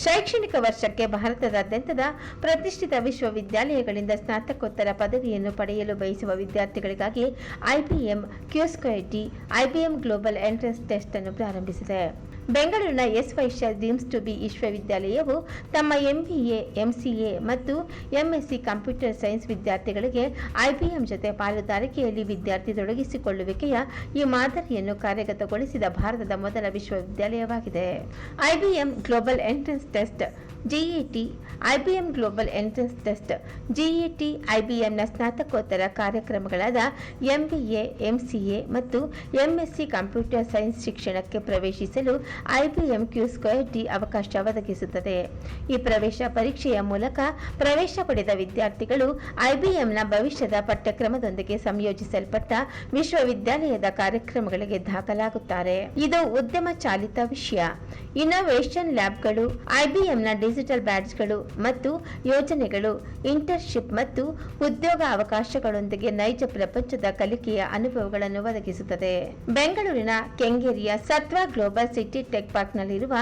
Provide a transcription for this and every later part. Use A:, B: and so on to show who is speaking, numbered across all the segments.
A: ಶೈಕ್ಷಣಿಕ ವರ್ಷಕ್ಕೆ ಭಾರತದಾದ್ಯಂತದ ಪ್ರತಿಷ್ಠಿತ ವಿಶ್ವವಿದ್ಯಾಲಯಗಳಿಂದ ಸ್ನಾತಕೋತ್ತರ ಪದವಿಯನ್ನು ಪಡೆಯಲು ಬಯಸುವ ವಿದ್ಯಾರ್ಥಿಗಳಿಗಾಗಿ IBM Qiskit IBM Global Entrance Test ಅನ್ನು ಪ್ರಾರಂಭಿಸಿದೆ. ಬೆಂಗಳೂರಿನ S Vyasa deemed to be ವಿಶ್ವವಿದ್ಯಾಲಯವು ತಮ್ಮ ಎಂಬಿಎ ಎಂಸಿಎ ಮತ್ತು ಎಂಎಸ್ಸಿ ಕಂಪ್ಯೂಟರ್ ಸೈನ್ಸ್ ವಿದ್ಯಾರ್ಥಿಗಳಿಗೆ ಐಬಿಎಂ ಜೊತೆ ಪಾಲುದಾರಿಕೆಯಲ್ಲಿ ವಿದ್ಯಾರ್ಥಿ ತೊಡಗಿಸಿಕೊಳ್ಳುವಿಕೆಯ ಈ ಮಾದರಿಯನ್ನು ಕಾರ್ಯಗತಗೊಳಿಸಿದ ಭಾರತದ ಮೊದಲ ವಿಶ್ವವಿದ್ಯಾಲಯವಾಗಿದೆ. IBM Global Entrance Test GET IBM Global Entrance Test GET ಐಬಿಎಂನ ಸ್ನಾತಕೋತ್ತರ ಕಾರ್ಯಕ್ರಮಗಳಾದ ಎಂಬಿಎ ಎಂಸಿಎ ಮತ್ತು ಎಂಎಸ್ಸಿ ಕಂಪ್ಯೂಟರ್ ಸೈನ್ಸ್ ಶಿಕ್ಷಣಕ್ಕೆ ಪ್ರವೇಶಿಸಲು ಐಬಿಎಂ ಕ್ಯೂ ಸ್ಕ್ವೇರ್ ಡಿ ಅವಕಾಶ ಒದಗಿಸುತ್ತದೆ. ಈ ಪ್ರವೇಶ ಪರೀಕ್ಷೆಯ ಮೂಲಕ ಪ್ರವೇಶ ಪಡೆದ ವಿದ್ಯಾರ್ಥಿಗಳು ಐಬಿಎಂನ ಭವಿಷ್ಯದ ಪಠ್ಯಕ್ರಮದೊಂದಿಗೆ ಸಂಯೋಜಿಸಲ್ಪಟ್ಟ ವಿಶ್ವವಿದ್ಯಾಲಯದ ಕಾರ್ಯಕ್ರಮಗಳಿಗೆ ದಾಖಲಾಗುತ್ತಾರೆ. ಇದು ಉದ್ಯಮ ಚಾಲಿತ ವಿಷಯ. ಇನ್ನೋವೇಷನ್ ಲ್ಯಾಬ್ಗಳು ಐಬಿಎಂನ ಡಿಜಿಟಲ್ ಬ್ಯಾಡ್ಜ್ಗಳು ಮತ್ತು ಯೋಜನೆಗಳು, ಇಂಟರ್ನ್ಶಿಪ್ ಮತ್ತು ಉದ್ಯೋಗ ಅವಕಾಶಗಳೊಂದಿಗೆ ನೈಜ ಪ್ರಪಂಚದ ಕಲಿಕೆಯ ಅನುಭವಗಳನ್ನು ಒದಗಿಸುತ್ತದೆ. ಬೆಂಗಳೂರಿನ ಕೆಂಗೇರಿಯ ಸತ್ವ ಗ್ಲೋಬಲ್ ಸಿಟಿ ಟೆಕ್ ಪಾರ್ಕ್ನಲ್ಲಿರುವ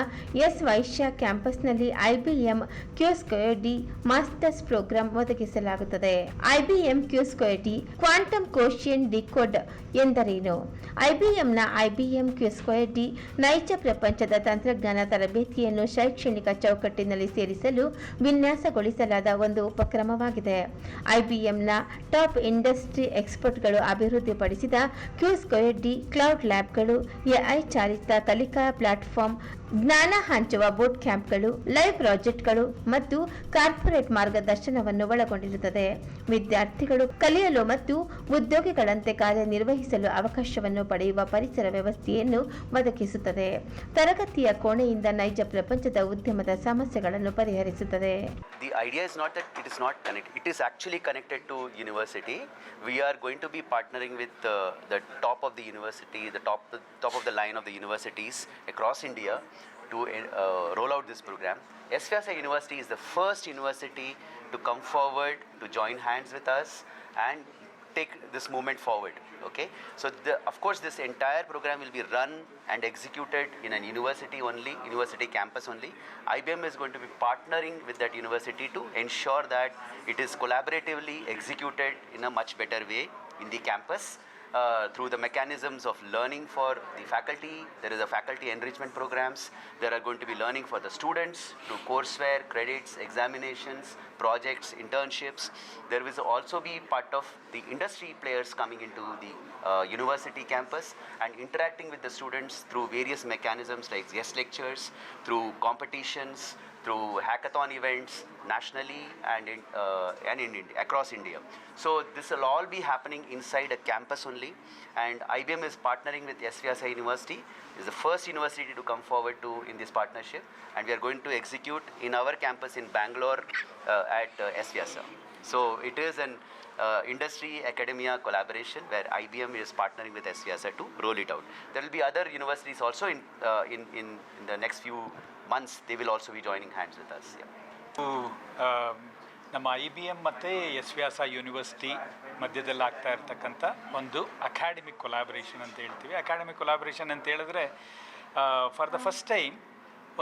A: ಎಸ್ ವೈಶ್ಯ ಕ್ಯಾಂಪಸ್ನಲ್ಲಿ ಐಬಿಎಂ ಕ್ಯೂಸ್ಕೊಯಡಿ ಮಾಸ್ಟರ್ಸ್ ಪ್ರೋಗ್ರಾಂ ಒದಗಿಸಲಾಗುತ್ತದೆ. ಐಬಿಎಂ ಕ್ಯೂಸ್ಕೊಯಡಿ ಕ್ವಾಂಟಮ್ ಕೋಶಿಯನ್ ಡಿಕೋಡ್ ಎಂದರೇನು? ಐಬಿಎಂನ ಐಬಿಎಂ ಕ್ಯೂಸ್ಕೊಯಡಿ ನೈಜ ಪ್ರಪಂಚದ ತಂತ್ರಜ್ಞಾನ ತರಬೇತಿಯನ್ನು ಶೈಕ್ಷಣಿಕ ಚೌಕಟ್ಟಿನಲ್ಲಿ ಸೇರಿಸಲು ವಿನ್ಯಾಸಗೊಳಿಸಲಾದ ಒಂದು ಉಪಕ್ರಮವಾಗಿದೆ. ಐಬಿಎಂನ ಟಾಪ್ ಇಂಡಸ್ಟ್ರಿ ಎಕ್ಸ್ಪರ್ಟ್ಗಳು ಅಭಿವೃದ್ಧಿಪಡಿಸಿದ ಕ್ಯೂಸ್ಕೊಯಡಿ ಕ್ಲೌಡ್ ಲ್ಯಾಬ್ಗಳು ಎಐ ಚಾಲಿತ ಕಲಿಕಾ platform ಜ್ಞಾನ ಹಂಚುವ ಬೋಟ್ ಕ್ಯಾಂಪ್ಗಳು ಲೈವ್ ಪ್ರಾಜೆಕ್ಟ್ಗಳು ಮತ್ತು ಕಾರ್ಪೊರೇಟ್ ಮಾರ್ಗದರ್ಶನವನ್ನು ಒಳಗೊಂಡಿರುತ್ತದೆ. ವಿದ್ಯಾರ್ಥಿಗಳು ಕಲಿಯಲು ಮತ್ತು ಉದ್ಯೋಗಿಗಳಂತೆ ಕಾರ್ಯನಿರ್ವಹಿಸಲು ಅವಕಾಶವನ್ನು ಪಡೆಯುವ ಪರಿಸರ ವ್ಯವಸ್ಥೆಯನ್ನು ಒದಗಿಸುತ್ತದೆ. ತರಗತಿಯ ಕೋಣೆಯಿಂದ ನೈಜ ಪ್ರಪಂಚದ ಉದ್ಯಮದ ಸಮಸ್ಯೆಗಳನ್ನು ಪರಿಹರಿಸುತ್ತದೆ.
B: The idea is not that it is not connect it is actually connected to university we are going to be partnering with the top of the university the top top of the line of the universities across India to uh, roll out this program. SVSA University is the first university to come forward to join hands with us and take this movement forward okay? So the, of course this entire program will be run and executed in an university only university campus only. Ibm is going to be partnering with that university to ensure that it is collaboratively executed in a much better way in the campus uh, through the mechanisms of learning for the faculty. There is a faculty enrichment programs. There are going to be learning for the students through courseware, credits, examinations, projects, internships. There will also be part of the industry players coming into the uh, university campus and interacting with the students through various mechanisms like guest lectures, through competitions, through hackathon events nationally and in, uh, and in India, across India. So this will all be happening inside a campus only, and IBM is partnering with SVSI University. is the first university to come forward to in this partnership, and we are going to execute in our campus in Bangalore uh, at uh, SVSA. So it is an uh, industry academia collaboration where IBM is partnering with SVSA to roll it out. There will be other universities also in, uh, in, in, in the next few months. They will also be joining hands with us. Yeah.
C: Um, ನಮ್ಮ I B M ಮತ್ತು S Vyasa university ಮಧ್ಯದಲ್ಲಿ ಆಗ್ತಾ ಇರ್ತಕ್ಕಂಥ ಒಂದು academic collaboration ಅಂತ ಹೇಳ್ತೀವಿ academic collaboration ಅಂತ ಹೇಳಿದ್ರೆ ಫಾರ್ ದ ಫಸ್ಟ್ ಟೈಮ್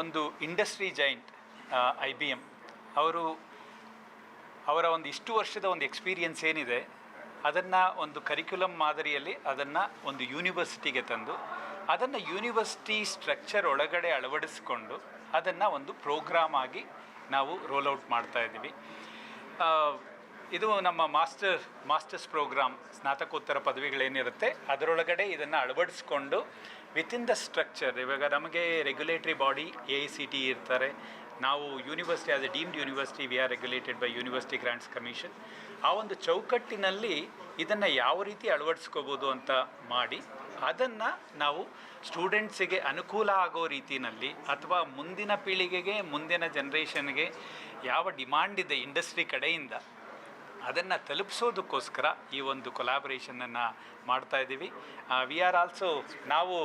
C: ಒಂದು industry giant I B M ಅವರು ಅವರ ಒಂದು ಇಷ್ಟು ವರ್ಷದ ಒಂದು ಎಕ್ಸ್ಪೀರಿಯನ್ಸ್ ಏನಿದೆ, ಅದನ್ನು ಒಂದು ಕರಿಕ್ಯುಲಮ್ ಮಾದರಿಯಲ್ಲಿ ಅದನ್ನು ಒಂದು ಯೂನಿವರ್ಸಿಟಿಗೆ ತಂದು, ಅದನ್ನು ಯೂನಿವರ್ಸಿಟಿ ಸ್ಟ್ರಕ್ಚರ್ ಒಳಗಡೆ ಅಳವಡಿಸಿಕೊಂಡು ಅದನ್ನು ಒಂದು ಪ್ರೋಗ್ರಾಮ್ ಆಗಿ ನಾವು ರೋಲ್ ಔಟ್ ಮಾಡ್ತಾ ಇದ್ದೀವಿ. ಇದು ನಮ್ಮ ಮಾಸ್ಟರ್ ಮಾಸ್ಟರ್ಸ್ ಪ್ರೋಗ್ರಾಮ್ ಸ್ನಾತಕೋತ್ತರ ಪದವಿಗಳೇನಿರುತ್ತೆ, ಅದರೊಳಗಡೆ ಇದನ್ನು ಅಳವಡಿಸ್ಕೊಂಡು ವಿತಿನ್ ದ ಸ್ಟ್ರಕ್ಚರ್ ಇವಾಗ ನಮಗೆ regulatory body A I C T ಇರ್ತಾರೆ ನಾವು university as a deemed university we are regulated by University Grants Commission ಆ ಒಂದು ಚೌಕಟ್ಟಿನಲ್ಲಿ ಇದನ್ನು ಯಾವ ರೀತಿ ಅಳವಡಿಸ್ಕೋಬೋದು ಅಂತ ಮಾಡಿ, ಅದನ್ನು ನಾವು ಸ್ಟೂಡೆಂಟ್ಸಿಗೆ ಅನುಕೂಲ ಆಗೋ ರೀತಿಯಲ್ಲಿ ಅಥವಾ ಮುಂದಿನ ಪೀಳಿಗೆಗೆ, ಮುಂದಿನ ಜನ್ರೇಷನ್ಗೆ ಯಾವ ಡಿಮಾಂಡ್ ಇದೆ ಇಂಡಸ್ಟ್ರಿ ಕಡೆಯಿಂದ ಅದನ್ನು ತಲುಪಿಸೋದಕ್ಕೋಸ್ಕರ ಈ ಒಂದು ಕೊಲಾಬ್ರೇಷನನ್ನು ಮಾಡ್ತಾ ಇದ್ದೀವಿ. ವಿ ಆರ್ ಆಲ್ಸೋ ನಾವು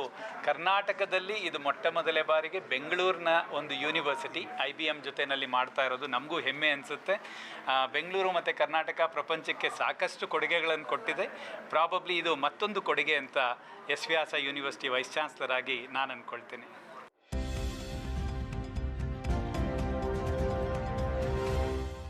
C: ಕರ್ನಾಟಕದಲ್ಲಿ ಇದು ಮೊಟ್ಟ ಮೊದಲ ಬಾರಿಗೆ ಬೆಂಗಳೂರಿನ ಒಂದು ಯೂನಿವರ್ಸಿಟಿ ಐ ಬಿ ಎಂ ಜೊತೆಯಲ್ಲಿ ಮಾಡ್ತಾ ಇರೋದು. ನಮಗೂ ಹೆಮ್ಮೆ ಅನಿಸುತ್ತೆ. ಬೆಂಗಳೂರು ಮತ್ತು ಕರ್ನಾಟಕ ಪ್ರಪಂಚಕ್ಕೆ ಸಾಕಷ್ಟು ಕೊಡುಗೆಗಳನ್ನು ಕೊಟ್ಟಿದೆ. ಪ್ರಾಬಬ್ಲಿ ಇದು ಮತ್ತೊಂದು ಕೊಡುಗೆ ಅಂತ S Vyasa university vice chancellor ಆಗಿ ನಾನು ಅಂದ್ಕೊಳ್ತೀನಿ